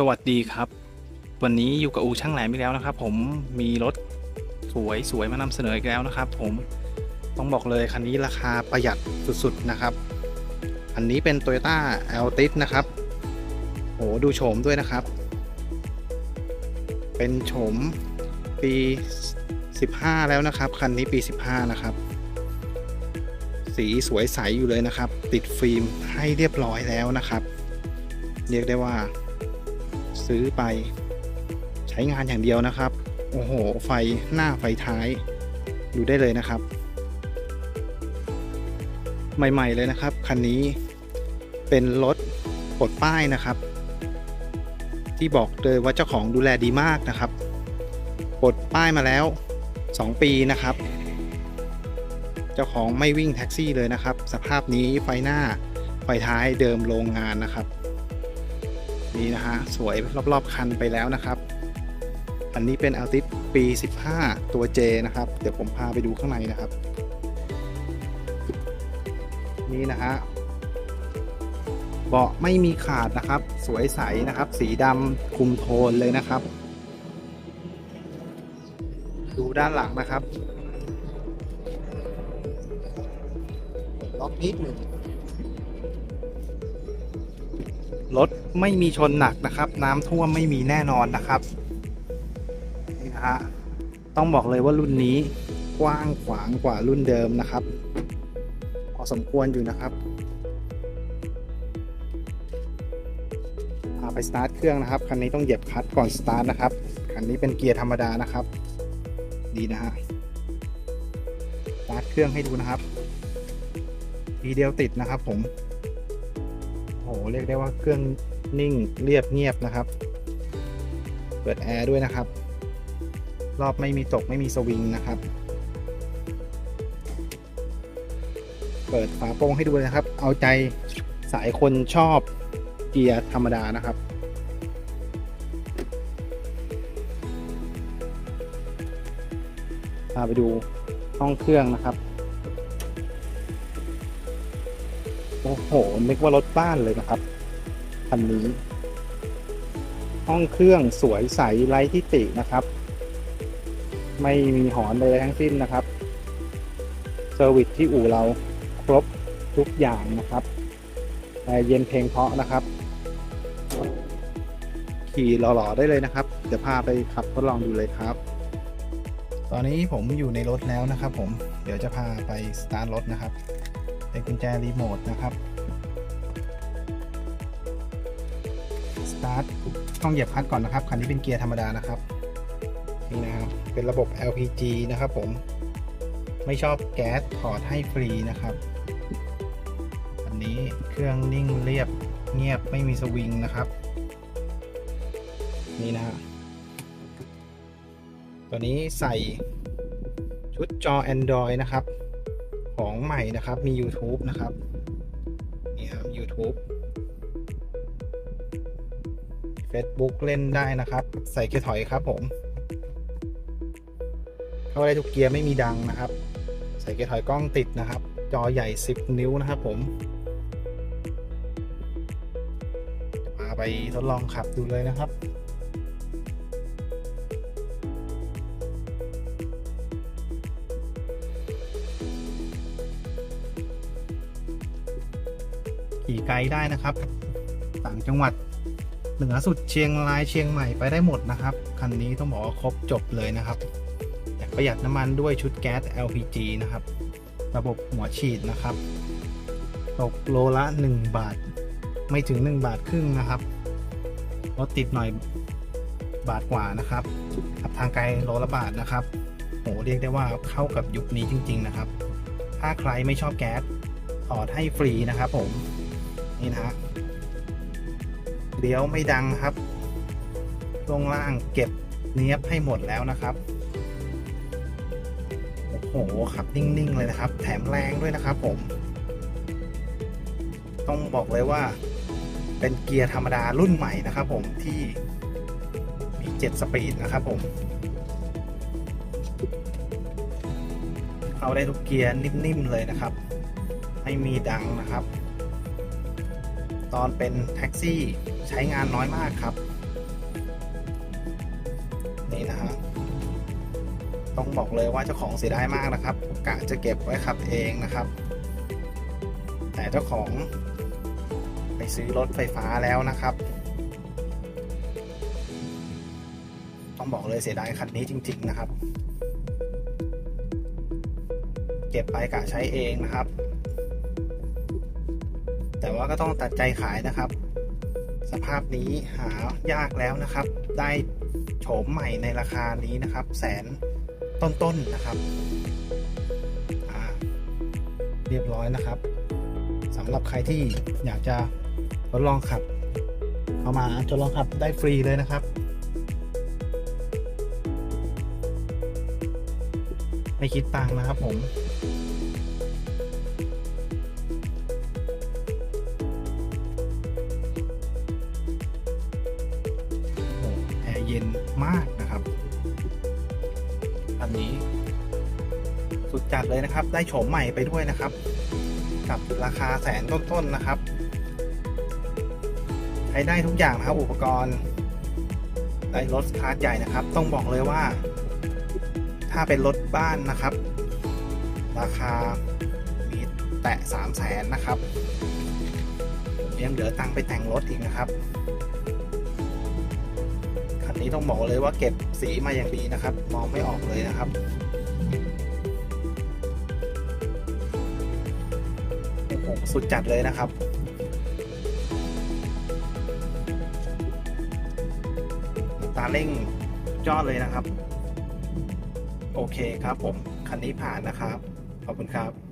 สวัสดีครับ วันนี้อยู่กับอูช่างแหลมอีกแล้วนะครับ ผมมีรถสวยสวยมานำเสนออีกแล้วนะครับ ผมต้องบอกเลยคันนี้ราคาประหยัดสุดๆนะครับ อันนี้เป็น Toyota Altis นะครับโหดูโฉมด้วยนะครับ เป็นโฉมปี 15 แล้วนะครับ คันนี้ปี 15 นะครับ สีสวยใสอยู่เลยนะครับ ติดฟิล์มให้เรียบร้อยแล้วนะครับ เรียกได้ว่า ซื้อไป ใช้งานอย่างเดียวนะครับ โอ้โห ไฟหน้าไฟท้ายดูได้เลยนะครับ ใหม่ ๆ เลยนะครับ คันนี้เป็นรถปลดป้ายนะครับ ที่บอกเลยว่าเจ้าของดูแลดีมากนะครับปลดป้ายมาแล้ว 2 ปีนะครับ เจ้าของไม่วิ่งแท็กซี่เลยนะครับ สภาพนี้ไฟหน้าไฟท้ายเดิมโรงงานนะครับ นี่นะฮะสวยรอบๆคันไปแล้วนะครับ อันนี้เป็น Altis ปี 15 ตัว J นะครับ เดี๋ยวผมพาไปดูข้างในนะครับ นี่นะฮะเบาะไม่มีขาดนะครับ สวยใสนะครับ สีดำคุมโทนเลยนะครับ ดูด้านหลังนะครับล็อกนิดหนึ่ง รถไม่มีชนหนักนะครับ น้ำท่วมไม่มีแน่นอนนะครับนี่นะฮะต้องบอกเลยว่ารุ่นนี้กว้างขวางกว่ารุ่นเดิมนะครับพอสมควรอยู่นะครับาไปสตาร์ทเครื่องนะครับ คันนี้ต้องเหยียบคลัตช์ก่อนสตาร์ทนะครับ คันนี้เป็นเกียร์ธรรมดานะครับ ดีนะฮะ สตาร์ทเครื่องให้ดูนะครับ ทีเดียวติดนะครับผม โอ้โหเรียกได้ว่าเครื่องนิ่งเรียบเงียบนะครับ เปิดแอร์ด้วยนะครับ รอบไม่มีตกไม่มีสวิงนะครับ เปิดฝาโปร่งให้ดูนะครับ เอาใจสายคนชอบเกียร์ธรรมดานะครับพาไปดูห้องเครื่องนะครับ โอ้โห นึกว่ารถบ้านเลยนะครับ คันนี้ ห้องเครื่องสวยใสไร้ที่ตินะครับ ไม่มีหอนเลยทั้งสิ้นนะครับ เซอร์วิสที่อู่เราครบทุกอย่างนะครับแอร์เย็นเพลงเพาะนะครับ ขี่หล่อๆได้เลยนะครับ เดี๋ยวพาไปขับทดลองดูเลยครับ ตอนนี้ผมอยู่ในรถแล้วนะครับ ผม เดี๋ยวจะพาไปสตาร์ทรถนะครับ เป็นกุญแจรีโมทนะครับสตาร์ทต้องเหยียบคลัตก่อนนะครับ คันนี้เป็นเกียร์ธรรมดานะครับนี่นะครับ เป็นระบบ LPG นะครับผมไม่ชอบแก๊สถอดให้ฟรีนะครับ อันนี้เครื่องนิ่งเรียบเงียบไม่มีสวิงนะครับ นี่นะฮะตัวนี้ใส่ชุดจอ Android นะครับ ของใหม่นะครับ มี YouTube นะครับ นี่ครับ YouTube Facebook เล่นได้นะครับ ใส่เกียร์ถอยครับผม เข้าได้ทุกเกียร์ไม่มีดังนะครับ ใส่เกียร์ถอยกล้องติดนะครับ จอใหญ่ 10 นิ้วนะครับผมจะพาไปทดลองขับดูเลยนะครับ ขี่ไกลได้นะครับ ต่างจังหวัดเหนือสุดเชียงรายเชียงใหม่ไปได้หมดนะครับ คันนี้ต้องบอกว่าครบจบเลยนะครับประหยัดน้ำมันด้วยชุดแก๊ส LPG นะครับ ระบบหัวฉีดนะครับ ตกโลละ 1 บาท ไม่ถึง 1 บาทครึ่งนะครับรถติดหน่อยบาทกว่านะครับขับทางไกลโลละบาทนะครับโหเรียกได้ว่าเข้ากับยุคนี้จริง ๆ นะครับ ถ้าใครไม่ชอบแก๊สถอดให้ฟรีนะครับผม นี่นะเลี้ยวไม่ดังครับลงล่างเก็บเนี้ยบให้หมดแล้วนะครับโอ้โหขับนิ่ง ๆ เลยนะครับ แถมแรงด้วยนะครับผม ต้องบอกเลยว่าเป็นเกียร์ธรรมดารุ่นใหม่นะครับผมที่มี7สปีดนะครับผมเข้าได้ทุกเกียร์นิ่ม ๆ เลยนะครับ ไม่มีดังนะครับ ตอนเป็นแท็กซี่ใช้งานน้อยมากครับ นี่นะฮะต้องบอกเลยว่าเจ้าของเสียดายมากนะครับกะจะเก็บไว้ขับเองนะครับ แต่เจ้าของไปซื้อรถไฟฟ้าแล้วนะครับ ต้องบอกเลยเสียดายคันนี้จริง ๆนะครับ เก็บไปกะใช้เองนะครับ แต่ว่าก็ต้องตัดใจขายนะครับ สภาพนี้หายากแล้วนะครับ ได้โฉมใหม่ในราคานี้นะครับ แสนต้นๆนะครับเรียบร้อยนะครับสำหรับใครที่อยากจะทดลองขับ เข้ามาทดลองขับได้ฟรีเลยนะครับ ไม่คิดตังค์นะครับผม เย็นมากนะครับอันนี้ สุดจัดเลยนะครับ ได้โฉมใหม่ไปด้วยนะครับ กับราคาแสนต้นๆนะครับใช้ได้ทุกอย่างนะครับอุปกรณ์ได้รถคลาสใหญ่นะครับ ต้องบอกเลยว่า ถ้าเป็นรถบ้านนะครับ ราคามีแตะ3 0 0แสนนะครับยังเหลือตังค์ไปแต่งรถอีกนะครับ นี้ต้องบอกเลยว่าเก็บสีมาอย่างดีนะครับ มองไม่ออกเลยนะครับโอ้โหสุดจัดเลยนะครับตาเร่งยอดเลยนะครับ โอเคครับผม คันนี้ผ่านนะครับ ขอบคุณครับ